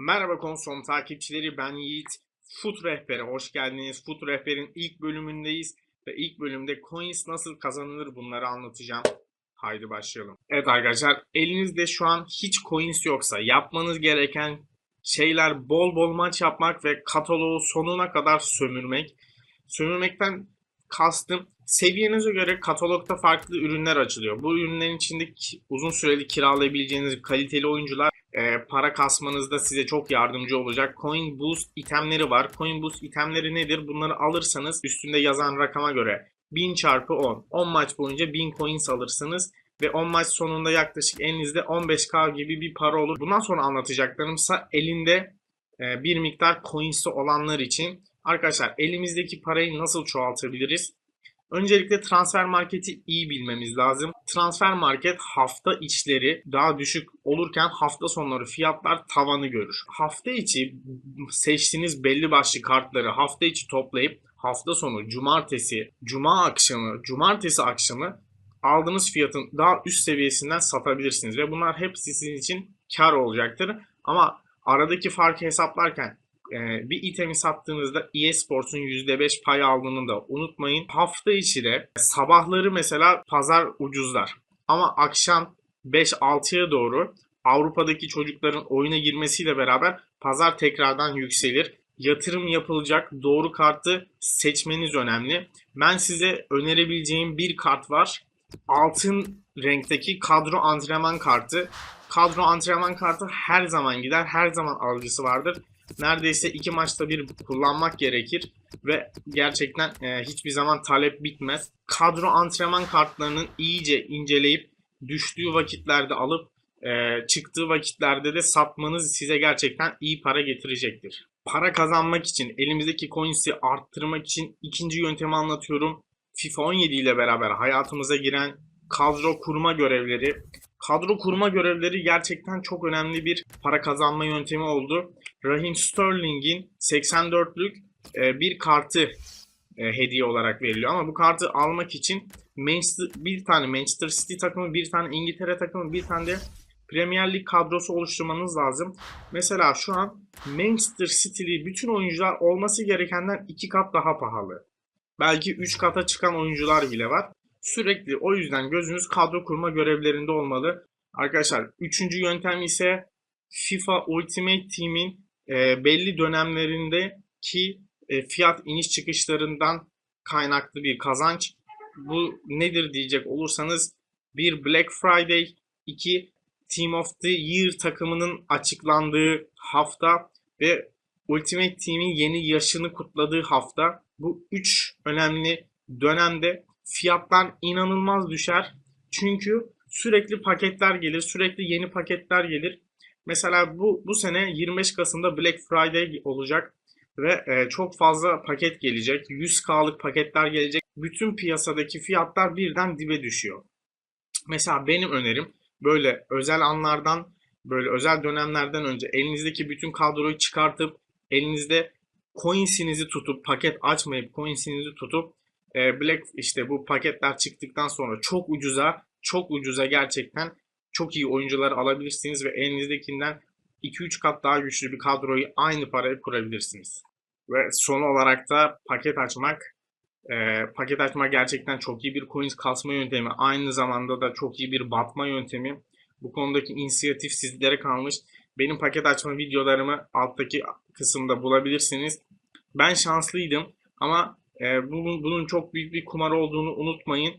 Merhaba Konsom takipçileri ben Yiğit. Food Rehber'e hoş geldiniz. Food Rehber'in ilk bölümündeyiz. Ve ilk bölümde coins nasıl kazanılır bunları anlatacağım. Haydi başlayalım. Evet arkadaşlar elinizde şu an hiç coins yoksa yapmanız gereken şeyler bol bol maç yapmak ve kataloğu sonuna kadar sömürmek. Sömürmekten kastım seviyenize göre katalogda farklı ürünler açılıyor. Bu ürünlerin içinde uzun süreli kiralayabileceğiniz kaliteli oyuncular e, para kasmanızda size çok yardımcı olacak. Coin Boost itemleri var. Coin Boost itemleri nedir? Bunları alırsanız üstünde yazan rakama göre 1000 çarpı 10. 10 maç boyunca 1000 coins alırsınız ve 10 maç sonunda yaklaşık elinizde 15k gibi bir para olur. Bundan sonra anlatacaklarımsa elinde e, bir miktar coins'i olanlar için. Arkadaşlar elimizdeki parayı nasıl çoğaltabiliriz? Öncelikle transfer marketi iyi bilmemiz lazım. Transfer market hafta içleri daha düşük olurken hafta sonları fiyatlar tavanı görür. Hafta içi seçtiğiniz belli başlı kartları hafta içi toplayıp hafta sonu cumartesi, cuma akşamı, cumartesi akşamı aldığınız fiyatın daha üst seviyesinden satabilirsiniz ve bunlar hepsi sizin için kar olacaktır. Ama aradaki farkı hesaplarken e, bir itemi sattığınızda EA Sports'un %5 pay aldığını da unutmayın. Hafta içi de sabahları mesela pazar ucuzlar. Ama akşam 5-6'ya doğru Avrupa'daki çocukların oyuna girmesiyle beraber pazar tekrardan yükselir. Yatırım yapılacak doğru kartı seçmeniz önemli. Ben size önerebileceğim bir kart var. Altın renkteki kadro antrenman kartı. Kadro antrenman kartı her zaman gider, her zaman alıcısı vardır neredeyse iki maçta bir kullanmak gerekir ve gerçekten e, hiçbir zaman talep bitmez. Kadro antrenman kartlarının iyice inceleyip düştüğü vakitlerde alıp e, çıktığı vakitlerde de satmanız size gerçekten iyi para getirecektir. Para kazanmak için, elimizdeki coins'i arttırmak için ikinci yöntemi anlatıyorum. FIFA 17 ile beraber hayatımıza giren kadro kurma görevleri. Kadro kurma görevleri gerçekten çok önemli bir para kazanma yöntemi oldu. Raheem Sterling'in 84'lük e, bir kartı e, hediye olarak veriliyor. Ama bu kartı almak için bir tane Manchester City takımı, bir tane İngiltere takımı, bir tane de Premier Lig kadrosu oluşturmanız lazım. Mesela şu an Manchester City'li bütün oyuncular olması gerekenden iki kat daha pahalı. Belki 3 kata çıkan oyuncular bile var. Sürekli o yüzden gözünüz kadro kurma görevlerinde olmalı. Arkadaşlar üçüncü yöntem ise FIFA Ultimate Team'in e, belli dönemlerindeki e, fiyat iniş çıkışlarından kaynaklı bir kazanç. Bu nedir diyecek olursanız bir Black Friday, iki Team of the Year takımının açıklandığı hafta ve Ultimate Team'in yeni yaşını kutladığı hafta. Bu üç önemli dönemde fiyatlar inanılmaz düşer. Çünkü sürekli paketler gelir, sürekli yeni paketler gelir. Mesela bu bu sene 25 Kasım'da Black Friday olacak ve e, çok fazla paket gelecek. 100K'lık paketler gelecek. Bütün piyasadaki fiyatlar birden dibe düşüyor. Mesela benim önerim böyle özel anlardan, böyle özel dönemlerden önce elinizdeki bütün kadroyu çıkartıp elinizde coins'inizi tutup paket açmayıp coins'inizi tutup e, Black işte bu paketler çıktıktan sonra çok ucuza, çok ucuza gerçekten çok iyi oyuncular alabilirsiniz ve elinizdekinden 2-3 kat daha güçlü bir kadroyu aynı paraya kurabilirsiniz. Ve son olarak da paket açmak. E, paket açmak gerçekten çok iyi bir coins kasma yöntemi. Aynı zamanda da çok iyi bir batma yöntemi. Bu konudaki inisiyatif sizlere kalmış. Benim paket açma videolarımı alttaki kısımda bulabilirsiniz. Ben şanslıydım ama e, bunun, bunun çok büyük bir kumar olduğunu unutmayın.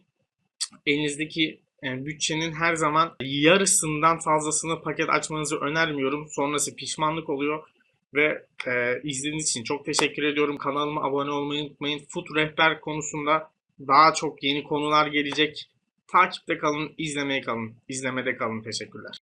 Elinizdeki e, bütçenin her zaman yarısından fazlasını paket açmanızı önermiyorum. Sonrası pişmanlık oluyor. Ve e, izlediğiniz için çok teşekkür ediyorum. Kanalıma abone olmayı unutmayın. Food rehber konusunda daha çok yeni konular gelecek. Takipte kalın, izlemeye kalın, izlemede kalın. Teşekkürler.